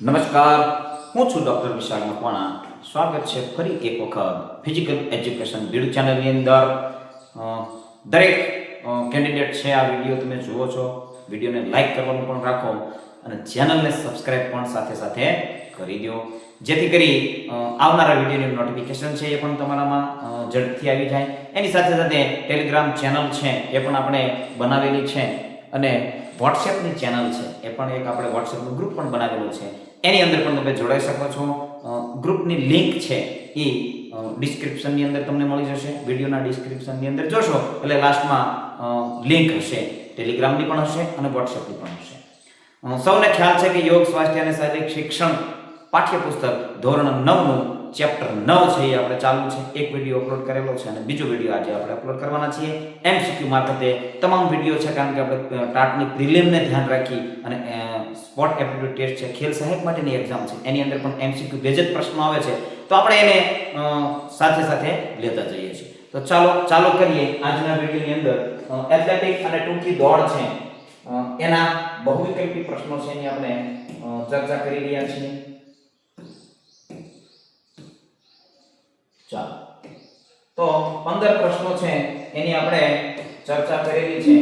નમસ્કાર, હું છું ડૉક્ટર વિશાલ મકવાણા. સ્વાગત છે ફરી એક વખત ફિઝિકલ એજ્યુકેશન બીડ ચેનલની અંદર. દરેક કેન્ડિડેટ છે, આ વીડિયો તમે જુઓ છો. વિડીયોને લાઇક કરવાનું પણ રાખો અને ચેનલને સબસ્ક્રાઇબ પણ સાથે સાથે કરી દો. જેથી કરી આવનારા વિડીયોની નોટિફિકેશન છે એ પણ તમારામાં ઝડપથી આવી જાય. એની સાથે સાથે ટેલિગ્રામ ચેનલ છે એ પણ આપણે બનાવેલી છે અને વોટ્સએપની ચેનલ છે એ પણ એક આપણે વોટ્સએપનું ગ્રુપ પણ બનાવેલું છે. એની અંદર પણ તમે જોડાઈ શકો છો. ગ્રુપની લિંક છે એ ડિસ્ક્રિપ્શનની અંદર તમને મળી જશે. વિડીયોના ડિસ્ક્રિપ્શનની અંદર જોશો, એટલે લાસ્ટમાં લિંક હશે, ટેલિગ્રામની પણ હશે અને વોટ્સએપની પણ હશે. સૌને ખ્યાલ છે કે યોગ, સ્વાસ્થ્ય અને શારીરિક શિક્ષણ પાઠ્યપુસ્તક ધોરણ નવનું ચેપ્ટર નવ છે એ આપણે ચાલુ છે. એક વીડિયો અપલોડ કરેલો છે અને બીજો વીડિયો આજે આપણે અપલોડ કરવાના છીએ. એમસીક્યુ મારફતે તમામ વીડિયો છે કારણ કે આપણે ટાટની પ્રિલિમને ધ્યાન રાખી અને સ્પોટ એપ્ટિટ્યુડ ટેસ્ટ છે ખેલ સહાયક માટેની એક્ઝામ છે. એની અંદર પણ એમસીક્યુ બે જ પ્રશ્નો આવે છે. તો આપણે એને સાથે સાથે લેતા જઈએ છીએ. તો ચાલો ચાલો કરીએ આજના વિડીયોની અંદર. એથ્લેટિક અને ટૂંકી દોડ છે. એના બહુવિકલ્પી પ્રશ્નો છે એની આપણે ચર્ચા કરી રહ્યા છીએ. ચાલો. તો પંદર પ્રશ્નો છે, એની આપણે ચર્ચા કરેલી છે.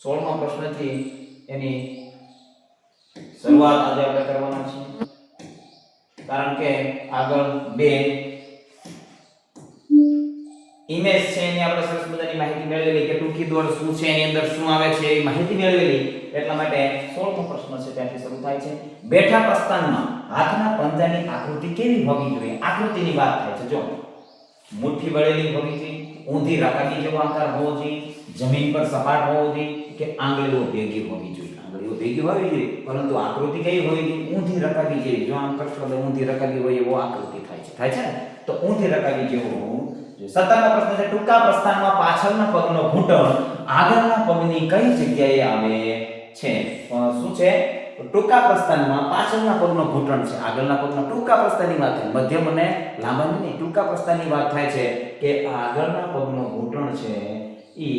સોળમા પ્રશ્નથી એની શરૂઆત આજે આપણે કરવાના છે કારણ કે આગળ બે ઇમેજ છે, એની આપણે સરસ મજાની માહિતી મેળવેલી કે ટૂંકી દોડ શું છે, એની અંદર શું આવે છે એ માહિતી મેળવેલી. એટલા માટે 16મો પ્રશ્ન છે, ત્યાંથી શરૂ થાય છે. બેઠા પ્રસ્થાનમાં હાથના પંજાની આકૃતિ કેવી હોવી જોઈએ? આકૃતિની વાત થાય છે, જો. મુઠ્ઠી વળેલી હોવી જોઈએ, ઊંધી રકાબી જેવો આકાર હોવો જોઈએ, જમીન પર સપાટ હોવો જોઈએ કે આંગળીઓ ભેગી હોવી જોઈએ? આંગળીઓ ભેગી હોવી જોઈએ, પરંતુ આકૃતિ કઈ હોવી જોઈએ? ઊંધી રકાબી જેવી. જો આમ કરશો તો ઊંધી રકાબી હોય એવો આકૃતિ થાય છે. થાય છે ને? તો ઊંધી રકાબી જેવો હોવું સત્તરમો પ્રશ્ન છે, ટૂંકા પ્રસ્થાનમાં પાછળના પગનો ઘૂંટણ આગળના પગની કઈ જગ્યાએ આવે છે? શું છે? ટૂંકા પ્રસ્થાનમાં પાછળના પગનો ઘૂંટણ છે. આગળના પગના ટૂંકા પ્રસ્થાનની વાત થાય. મધ્યમ અને લાંબાની નહીં ટૂંકા પ્રસ્થાનની વાત થાય છે કે આગળના પગનો ઘૂંટણ છે એ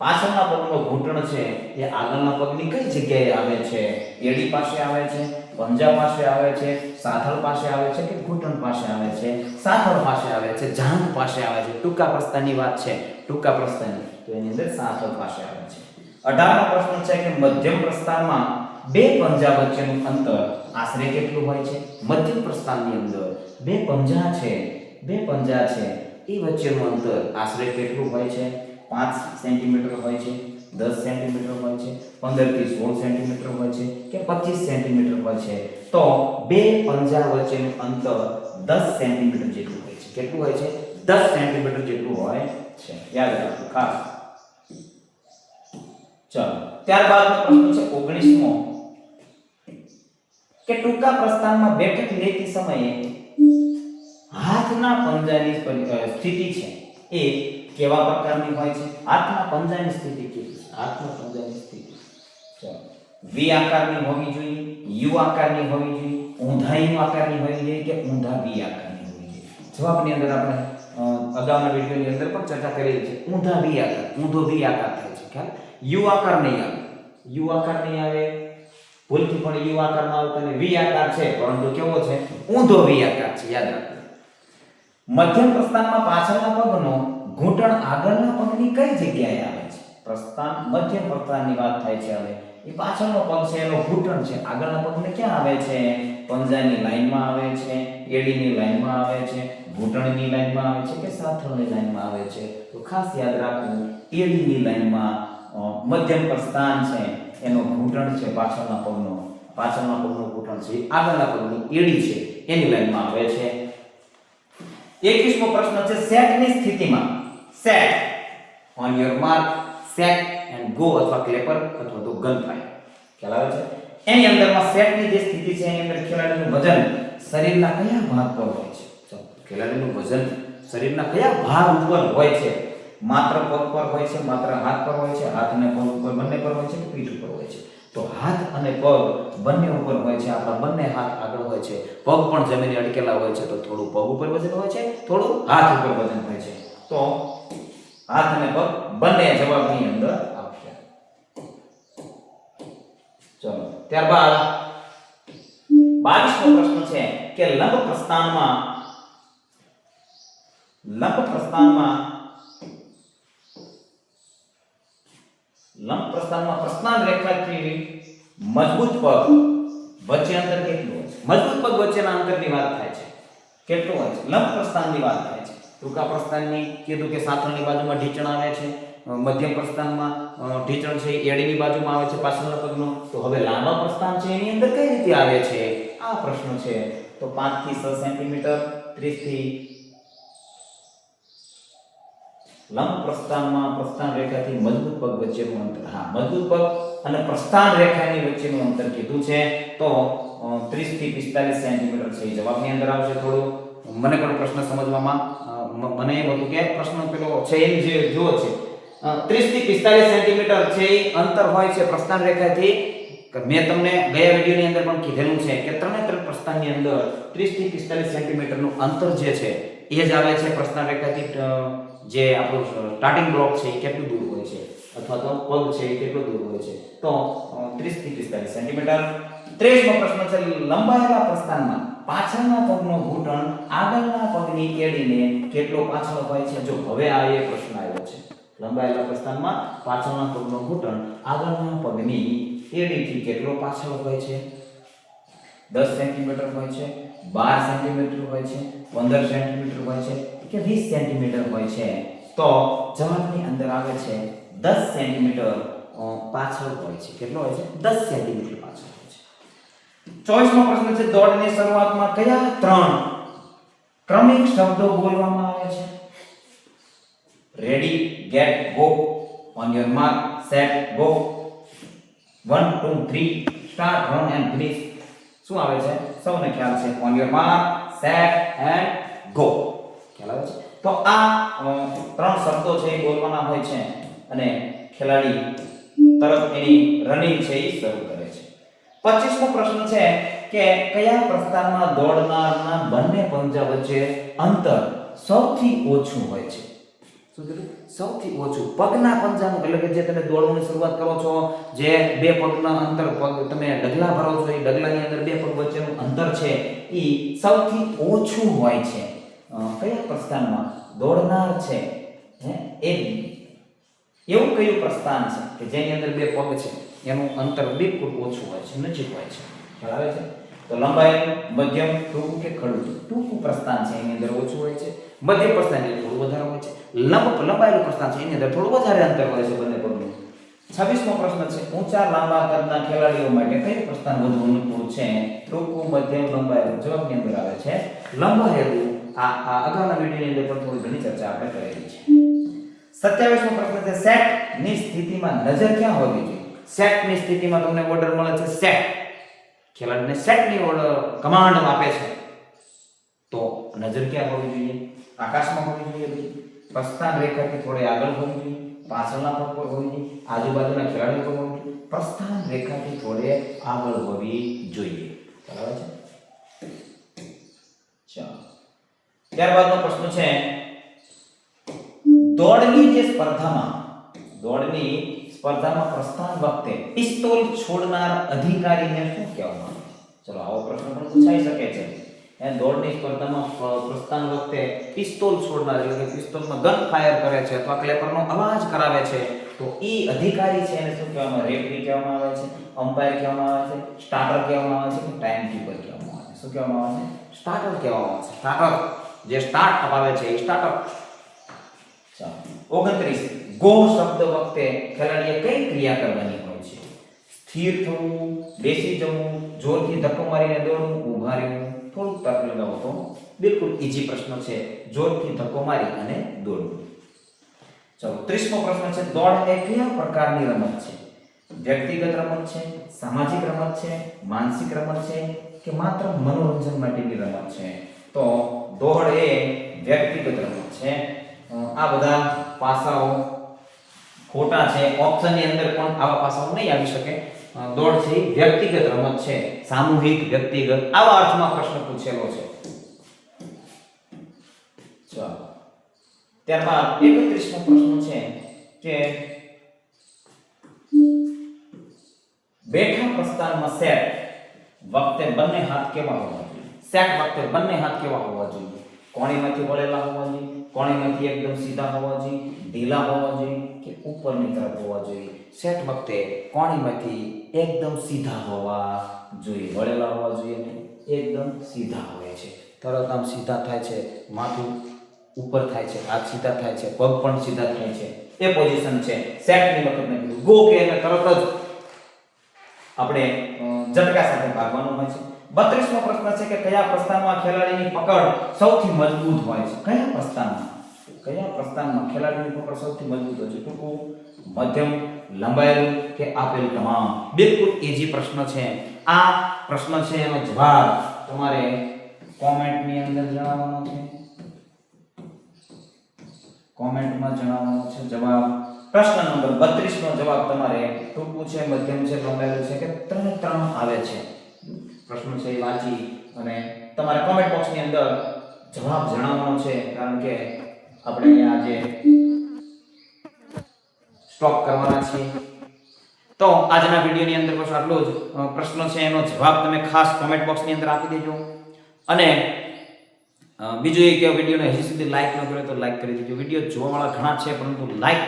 પાછળના પગનો ઘૂંટણ છે એ આગળના પગની કઈ જગ્યાએ આવે છે? એડી પાસે આવે છે, પંજા પાસે આવે છે, સાથળ પાસે આવે છે કે ઘૂંટણ પાસે આવે છે? સાથળ પાસે આવે છે, જાંઘ પાસે આવે છે. ટૂંકા પ્રસ્થાનની વાત છે. ટૂંકા પ્રસ્થાનની તો એની અંદર સાથળ પાસે આવે છે. અઢારમો પ્રશ્ન છે કે મધ્યમ પ્રસ્થાનમાં બે પંજા વચ્ચેનું અંતર આશરે કેટલું હોય છે? મધ્યમ પ્રસ્થાનની અંદર બે પંજા છે, બે પંજા છે, એ વચ્ચેનું અંતર આશરે કેટલું હોય છે? પાંચ સેન્ટીમીટર હોય છે, દસ સેન્ટીમીટર હોય છે, પંદરથી સોળ સેન્ટીમીટર હોય છે કે પચીસ સેન્ટીમીટર હોય છે? તો બે પંજા વચ્ચેનું અંતર દસ સેન્ટીમીટર જેટલું હોય છે. કેટલું હોય છે? દસ સેન્ટીમીટર જેટલું હોય છે. યાદ રાખો, ખાસ. ચાલો. ત્યારબાદ છે ઓગણીસમો. કે ટૂંકા પ્રસ્થાનમાં બેઠક લેતી સમયે હાથના પંજાની સ્થિતિ છે એ કેવા પ્રકારની હોય છે? હાથના પંજાની સ્થિતિ કેવી હાથના પંજાની સ્થિતિ. ચાલો. વી આકારની હોવી જોઈએ, યુ આકારની હોવી જોઈએ ઊંધા આકારની હોવી જોઈએ કે ઊંધા વી આકારની હોવી જોઈએ? જવાબની અંદર આપણે અગાઉના વિડીયોની અંદર પણ ચર્ચા કરેલી છે. ઊંધા વી આકાર, ઊંધો વી આકાર થાય છે. ખ્યાલ? યુ આકાર નહીં આવે. યુ આકાર નહીં આવે. ભૂલથી પણ યુ આકારમાં આવતો અને વી આકાર છે, પરંતુ કેવો છે? ઊંધો વી આકાર છે, યાદ રાખજો. મધ્યમ પ્રસ્થાનમાં પાછળના પગનો ઘૂંટણ આગળના પગની કઈ જગ્યાએ આવે છે? પ્રસ્થાન મધ્યમ પ્રસ્થાનની વાત થાય છે હવે. એ પાછળનો પગ છે, એનો ઘૂંટણ છે. આગળના પગને ક્યાં આવે છે? પંજાની લાઈનમાં આવે છે, એડીની લાઈનમાં આવે છે, ઘૂંટણની લાઈનમાં આવે છે કે સાથળની લાઈનમાં આવે છે? તો ખાસ યાદ રાખવું એડીની લાઈનમાં મધ્યમ પ્રસ્થાન છે, એનો ઘૂંટણ છે, પાછળના પગનો પાછળના પગનો ઘૂંટણ છે, આગળના પગની એડી છે, એની લાઈનમાં આવે છે. એકવીસમો પ્રશ્ન છે, સેટની સ્થિતિમાં, set on your mark set and go અથવા ક્લેપર અથવા તો ગન ફાયર ખ્યાલ આવે છે? એની અંદરમાં સેટની જે સ્થિતિ છે, એની અંદર ખેલાડીનું વજન શરીરના કયા ભાગ પર હોય છે? ખેલાડીનું વજન શરીરના કયા ભાગ ઉપર હોય છે? માત્ર પગ પર હોય છે, માત્ર હાથ પર હોય છે, હાથ અને પગ ઉપર બંને પર હોય છે કે પીઠ ઉપર હોય છે. તો હાથ અને પગ બંને ઉપર હોય છે, આપણા બંને હાથ આગળ હોય છે. પગ પણ જમીને અડકેલા હોય છે, તો થોડું પગ ઉપર વજન હોય છે, થોડું હાથ ઉપર વજન હોય છે. તો હાથ અને પગ બંને જવાબની અંદર આવશે. ચલો, ત્યારબાદ બાવીસમો પ્રશ્ન છે કે લંબ પ્રસ્થાનમાં લંબ પ્રસ્થાનમાં લંબ પ્રસ્થાનમાં પ્રસ્થાન રેખાથી મજબૂત પગ. વચ્ચે અંતર કેટલું હોય મજબૂત પગ વચ્ચેના અંતરની વાત થાય છે. કેટલું હોય છે? લંબ પ્રસ્થાનની વાત થાય છે. ટૂંકા પ્રસ્થાનની કીધું કે સાથળની બાજુમાં ઢીંચણ આવે છે. મધ્યમ પ્રસ્થાનમાં ઢીચણ છે એડીની બાજુમાં આવે છે પાછળના પગનો. તો હવે લાંબા પ્રસ્થાન છે એની અંદર કઈ રીતે આવે છે? આ પ્રશ્ન છે. તો 5 થી 6 સેન્ટીમીટર 30 થી લંબ પ્રસ્થાનમાં પ્રસ્થાન રેખાથી મજબૂત પગ વચ્ચેનું અંતર. હા મજબૂત પગ અને પ્રસ્થાન રેખાની વચ્ચેનું અંતર કીધું છે. તો અ, 30 થી 45 સેન્ટીમીટર છે. એ જવાબની અંદર આવશે થોડું. મને પણ પ્રશ્ન સમજવામાં મને એમ હતું કે પ્રશ્ન પેલો છે એમ જે જુઓ છે. અ, 30 થી 45 સેન્ટીમીટર છે એ અંતર હોય છે પ્રસ્થાન રેખાથી. મેં તમને ગયા વિડીયોની અંદર પણ કીધેલું છે કે ત્રણે ત્રણ પ્રસ્થાનની અંદર 30 થી 45 સેન્ટીમીટરનું અંતર જે છે એ જ આવે છે પ્રશ્ન રેખાથી જે આપણું સ્ટાર્ટિંગ બ્લોક છે એ કેટલું દૂર હોય છે? અથવા તો પગ છે એ કેટલું દૂર હોય છે? તો અ, 30 થી 45 સેન્ટીમીટર. 30મો પ્રશ્ન છે લંબાયેલા પ્રસ્થાનમાં પાછળના પગનો ઘૂંટણ આગળના પગની કેળીને કેટલો પાછળ હોય છે? જો હવે આ એ પ્રશ્ન આવ્યો છે. લંબાયેલા પ્રસ્થાનમાં પાછળના પગનો ઘૂંટણ આગળના પગની એડીથી કેટલો પાછળ હોય છે? દસ સેન્ટીમીટર હોય છે. બાર સેન્ટીમીટર હોય છે પંદર સેન્ટીમીટર હોય છે કે વીસ સેન્ટીમીટર હોય છે. તો? જવાબની અંદર આવે છે દસ સેન્ટીમીટર પાછળ હોય છે. કેટલો હોય છે? દસ સેન્ટીમીટર પાછળ હોય છે. ચોવીસમો પ્રશ્ન છે દોડની શરૂઆતમાં કયા ત્રણ ક્રમિક શબ્દો બોલવામાં આવે છે? Ready get go on your mark set go one two three start run and finish શું આવે છે? સૌને ખ્યાલ છે. On your mark set and go ખ્યાલ આવે છે? તો આ ત્રણ શબ્દો છે એ બોલવાના હોય છે અને ખેલાડી તરત એની રનિંગ છે એ શરૂ કરે છે. પચીસમો પ્રશ્ન છે કે કયા પ્રસ્તારમાં દોડનારના બંને પંજા વચ્ચે અંતર સૌથી ઓછું હોય છે? શું સૌથી ઓછું. પગના પંજાનું, એટલે કે જે તમે દોડવાની શરૂઆત કરો છો, જે બે પગના અંતર પગ, તમે ડગલા ભરો છો, એ ડગલાની અંદર બે પગ વચ્ચેનું અંતર છે, એ સૌથી ઓછું હોય છે. કયા પ્રસ્થાનમાં? દોડનાર છે. એ એવું કયું પ્રસ્થાન છે કે જેની અંદર બે પગ છે? એનું અંતર બિલકુલ ઓછું હોય છે, નજીક હોય છે. બરાબર છે? તો લંબાઈ મધ્યમ ટૂંકું કે ખડું? ટૂંકું પ્રસ્થાન છે, એની અંદર ઓછું હોય છે. મધ્યમ પ્રસ્થાન એટલે થોડું વધારે હોય છે. લંબ, લંબાયેલું પ્રસ્થાન છે, એની અંદર થોડું વધારે અંતર હોય છે બંને પગનું. છવ્વીસમો પ્રશ્ન છે, ઊંચા, લાંબા કદના ખેલાડીઓ માટે કયું પ્રસ્થાન વધુ અનુકૂળ છે? ટૂંકું, મધ્યમ લંબાયેલું જવાબની અંદર આવે છે? લંબાયેલું, આ આ અગાઉના વિડીયોની અંદર પણ થોડી ઘણી ચર્ચા આપણે કરેલી છે. સત્યાવીસમો પ્રશ્ન છે સેટની સ્થિતિમાં નજર ક્યાં હોવી જોઈએ? સેટની સ્થિતિમાં તમને ઓર્ડર મળે છે, સેટ. ખેલાડીને સેટની ઓર્ડર કમાન્ડ આપે છે. તો નજર ક્યાં હોવી જોઈએ? આકાશમાં હોવી જોઈએ પ્રસ્થાન રેખાથી થોડે આગળ હોવી જોઈએ. પાછળના પગ પર હોવી જોઈએ. આજુબાજુના ખેલાડીઓ પર હોવી જોઈએ. પ્રસ્થાન રેખાથી થોડે આગળ હોવી જોઈએ. બરાબર છે? ચાલો. ત્યારબાદનો પ્રશ્ન છે, દોડની જે સ્પર્ધામાં, દોડની સ્પર્ધામાં પ્રસ્થાન વખતે પિસ્તોલ છોડનાર અધિકારીને શું કહેવામાં આવે છે ચલો, આવો પ્રશ્ન પણ પૂછાઈ શકે છે. એ દોડની સ્પર્ધામાં પ્રસ્થાન વખતે પિસ્તોલ છોડનાર, એટલે કે પિસ્તોલમાં ગન ફાયર કરે છે અથવા ક્લેપરનો અવાજ કરાવે છે, તો એ અધિકારી છે એને શું કહેવામાં આવે? રેફરી કહેવામાં આવે છે અમ્પાયર કહેવામાં આવે છે સ્ટાર્ટર કહેવામાં આવે છે કે ટાઈમ કીપર કહેવામાં આવે છે? શું કહેવામાં આવે છે? સ્ટાર્ટર કહેવામાં આવે છે સ્ટાર્ટર જે સ્ટાર્ટ અપાવે છે એ સ્ટાર્ટર ઓગણત્રીસ. ગો શબ્દ વખતે ખેલાડીએ કઈ ક્રિયા કરવાની હોય છે? સ્થિર થવું, બેસી જવું, જોરથી ધક્કો મારીને દોડવું, ઊભા રહેવું, થોડુંક તર્ક લગાવો તો બિલકુલ ઈજી પ્રશ્ન છે. જોરથી ધક્કો મારી અને દોડવું. ચલો, ત્રીસમો પ્રશ્ન છે, દોડ એ કયા પ્રકારની રમત છે? વ્યક્તિગત રમત છે, સામાજિક રમત છે, માનસિક રમત છે કે માત્ર મનોરંજન માટેની રમત છે? તો દોડ એ વ્યક્તિગત રમત છે. આ બધા પાસાઓ ખોટા છે ઓપ્શનની અંદર પણ આવા પાસાઓ નહીં આવી શકે. દોડ છે વ્યક્તિગત રમત છે, સામૂહિક, વ્યક્તિગત, આવા અર્થમાં પ્રશ્ન પૂછેલો છે. ચાલો. ત્યારબાદ એકત્રીસમો પ્રશ્ન છે કે બેઠા પ્રસ્થાનમાં સેટ વખતે બંને હાથ કેવા હોવા જોઈએ? સેટ વખતે બંને હાથ કેવા હોવા જોઈએ? કોણીમાંથી વળેલા હોવા જોઈએ? કોણીમાંથી એકદમ સીધા હોવા જોઈએ? ઢીલા હોવા જોઈએ? કે ઉપરની તરફ હોવા જોઈએ. સેટ વખતે કોણીમાંથી એકદમ સીધા હોવા જોઈએ. વળેલા હોવા જોઈએ ને એકદમ સીધા હોય છે. તરત આમ સીધા થાય છે, માથું ઉપર થાય છે, હાથ સીધા થાય છે, પગ પણ સીધા થાય છે. એ પોઝિશન છે. સેટની વખત મેં કીધું, ગો કે એટલે તરત જ. આપણે ઝટકા સાથે ભાગવાનું હોય છે. બત્રીસમો પ્રશ્ન છે કે કયા પ્રસ્થાનમાં ખેલાડીની પકડ સૌથી મજબૂત હોય છે? કયા પ્રસ્થાનમાં કયા પ્રસ્થાનમાં ખેલાડીની પકડ સૌથી મજબૂત હોય છે? ટૂંકું, મધ્યમ, લંબાયેલું કે આપેલ તમામ? બિલકુલ ઈઝી પ્રશ્ન છે. આ પ્રશ્ન છે એનો જવાબ તમારે કોમેન્ટની અંદર જણાવવાનો છે. કોમેન્ટમાં જણાવવાનો છે જવાબ. પ્રશ્ન નંબર 32 નો જવાબ તમારે ટૂંકું છે, મધ્યમ છે, લંબાયેલું છે કે ત્રણે ત્રણ આવે છે? પ્રશ્ન છે એ વાંચી અને તમારે કોમેન્ટ બોક્સની અંદર જવાબ જણાવવાનો છે. કારણ કે આપણે અહીંયા આજે સ્ટોપ કરવાના છીએ. તો આજના વિડીયોની અંદર બસ આટલો જ. પ્રશ્ન છે, એનો જવાબ તમે ખાસ કોમેન્ટ બોક્સની અંદર આપી દેજો. અને બીજું એ કે વિડીયોને હજી સુધી લાઈક ન કર્યો તો લાઈક કરી દેજો. વીડિયો જોવાવાળા ઘણા છે, પરંતુ લાઇક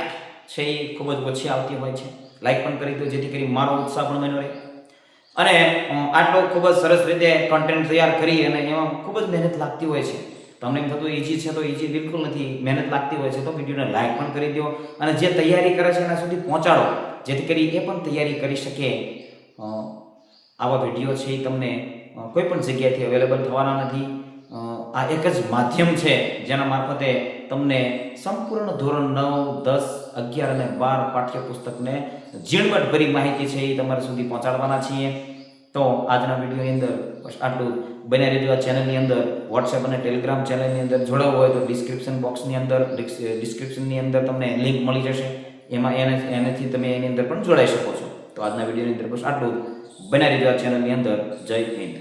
છે એ ખૂબ જ ઓછી આવતી હોય છે. લાઇક પણ કરી દો, જેથી કરી મારો ઉત્સાહ પણ બન્યો રહે. અને આટલો ખૂબ જ સરસ રીતે કન્ટેન્ટ તૈયાર કરી અને એમાં ખૂબ જ મહેનત લાગતી હોય છે. તમને એમ થતું ઈજી છે તો ઈજી, બિલકુલ નથી. મહેનત લાગતી હોય છે તો વિડીયોને લાઈક પણ કરી દો અને જે તૈયારી કરે છે એના સુધી પહોંચાડો. જેથી કરી એ પણ તૈયારી કરી શકે. આવા વીડિયો છે એ તમને કોઈ પણ જગ્યાએથી અવેલેબલ થવાના નથી. આ એક જ માધ્યમ છે જેના મારફતે તમને સંપૂર્ણ ધોરણ નવ, દસ, અગિયાર અને બાર પાઠ્યપુસ્તકને ઝીણવટભરી માહિતી છે એ તમારા સુધી પહોંચાડવાના છીએ. તો આજના વિડીયોની અંદર આટલું બને રહેજો ચેનલની અંદર. વોટ્સએપ અને ટેલિગ્રામ ચેનલની અંદર જોડાવું હોય તો ડિસ્ક્રિપ્શન બોક્સની અંદર ડિસ્ક્રિપ્શનની અંદર તમને લિંક મળી જશે. એમાં એને, એનાથી તમે એની અંદર પણ જોડાઈ શકો છો. તો આજના વિડીયોની અંદર બસ આટલું બનાવી બને રહેજો ચેનલની અંદર. જય હિન્દ.